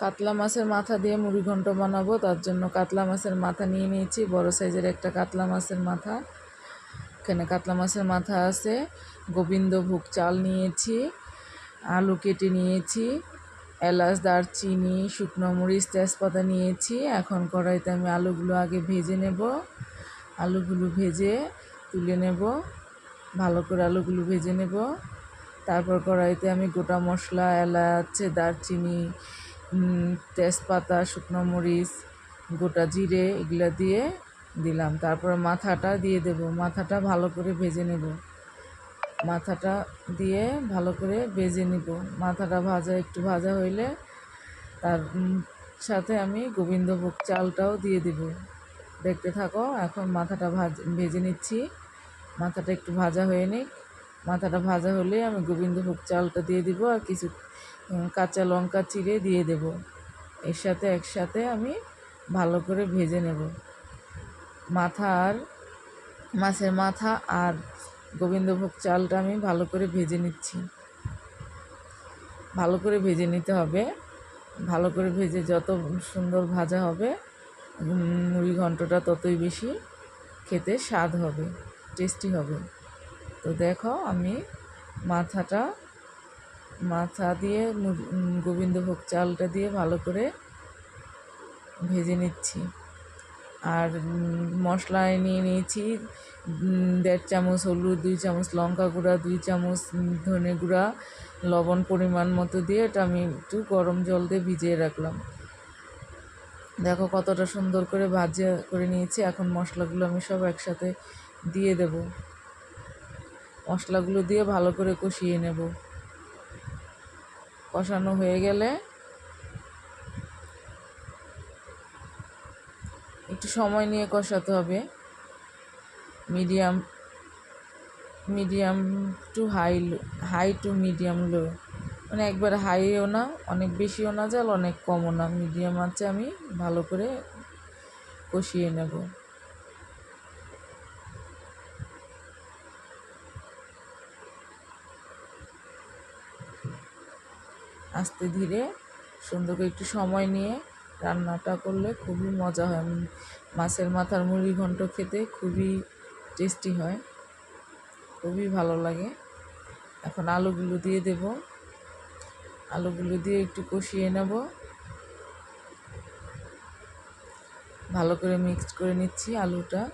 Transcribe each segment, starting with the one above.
কাতলা মাছের মাথা দিয়ে মুড়ি ঘন্ট বানাবো, তার জন্য কাতলা মাছের মাথা নিয়ে নিয়েছি। বড় সাইজের একটা কাতলা মাছের মাথা। এখানে কাতলা মাছের মাথা আছে। গোবিন্দভোগ চাল নিয়েছি, আলু কেটে নিয়েছি, এলাচ, দারচিনি, শুকনো মরিচ, তেজপাতা নিয়েছি। এখন কড়াইতে আমি আলুগুলো আগে ভেজে নেব। আলুগুলো ভেজে তুলে নেব। ভালো করে আলুগুলো ভেজে নেব। তারপর কড়াইতে আমি গোটা মশলা, এলাচ, দারচিনি তেজপাতা, শুকনো মরিচ, গোটা জিরে এগুলো দিয়ে দিলাম। তারপরে মাথাটা দিয়ে দেব। মাথাটা ভালো করে ভেজে নেব। মাথাটা দিয়ে ভালো করে ভেজে নিব। মাথাটা ভাজা, একটু ভাজা হইলে তার সাথে আমি গোবিন্দভোগ চালটাও দিয়ে দিব। দেখতে থাকো, এখন মাথাটা ভাজ, ভেজে নিচ্ছি। মাথাটা একটু ভাজা হয়ে নিক। মাথাটা ভাজা হলে আমি গোবিন্দভোগ চালটা দিয়ে দিব আর কিছু কাঁচা লঙ্কা চিড়ে দিয়ে দেব। এর সাথে একসাথে আমি ভালো করে ভেজে নেব। মাথা আর মাছের মাথা আর গোবিন্দভোগ চালটা আমি ভালো করে ভেজে নিচ্ছি। ভালো করে ভেজে নিতে হবে। ভালো করে ভেজে যত সুন্দর ভাজা হবে মুড়ি ঘন্টটা ততই বেশি খেতে স্বাদ হবে, টেস্টি হবে। তো দেখো আমি মাথাটা, মাথা দিয়ে গোবিন্দভোগ চালটা দিয়ে ভালো করে ভেজে নিচ্ছি। আর মশলায় নিয়ে নিয়েছি দেড় চামচ হলুদ, দুই চামচ লঙ্কা গুঁড়া, দুই চামচ ধনে গুঁড়া, লবণ পরিমাণ মতো দিয়ে এটা আমি একটু গরম জল দিয়ে ভিজিয়ে রাখলাম। দেখো কতটা সুন্দর করে ভাজা করে নিয়েছি। এখন মশলাগুলো আমি সব একসাথে দিয়ে দেব। মশলাগুলো দিয়ে ভালো করে কষিয়ে নেব। কষানো হয়ে গেলে একটু সময় নিয়ে কষাতে হবে। Medium medium to high high to medium low. মানে একবার হাইও না, অনেক বেশিও না জাল অনেক কমও না। মিডিয়াম আছে আমি ভালো করে কষিয়ে নেব। আস্তে ধীরে সুন্দর করে একটু সময় নিয়ে রান্নাটা করলে খুবই মজা হয়। মাছের মাথার মুড়ি ঘন্ট খেতে খুবই টেস্টি হয়। খুবই ভালো লাগে। এখন আলুগুলো দিয়ে দেব। আলুগুলো দিয়ে একটু কষিয়ে নেব। ভালো করে মিক্সড করে নিচ্ছি আলুটা।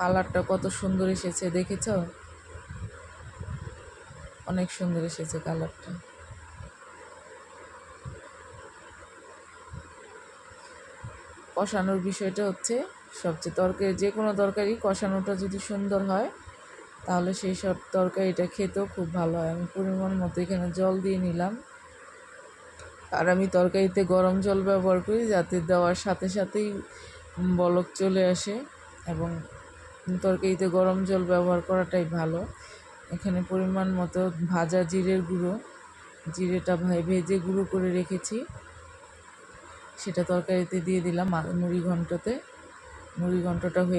কালারটা কত সুন্দর এসেছে, দেখেছ? অনেক সুন্দর এসেছে কালারটা। কষানোর বিষয়টা হচ্ছে, সবচেয়ে তরকারি, যে কোনো তরকারি কষানোটা যদি সুন্দর হয়, তাহলে সেই সব তরকারিটা খেতেও খুব ভালো হয়। আমি পরিমাণ মতো এখানে জল দিয়ে নিলাম। আর আমি তরকারিতে গরম জল ব্যবহার করি, যাতে দেওয়ার সাথে সাথেই বলক চলে আসে এবং তরকারিতে গরম জল ব্যবহার করাটাই ভালো। এখানে পরিমাণ মতো ভাজা জিরের গুঁড়ো, জিরেটা ভাই ভেজে গুঁড়ো করে রেখেছি। সেটা তরকারিতে দিয়ে দিলাম মুড়ি ঘন্টতে। মুড়ি ঘন্টটা হয়ে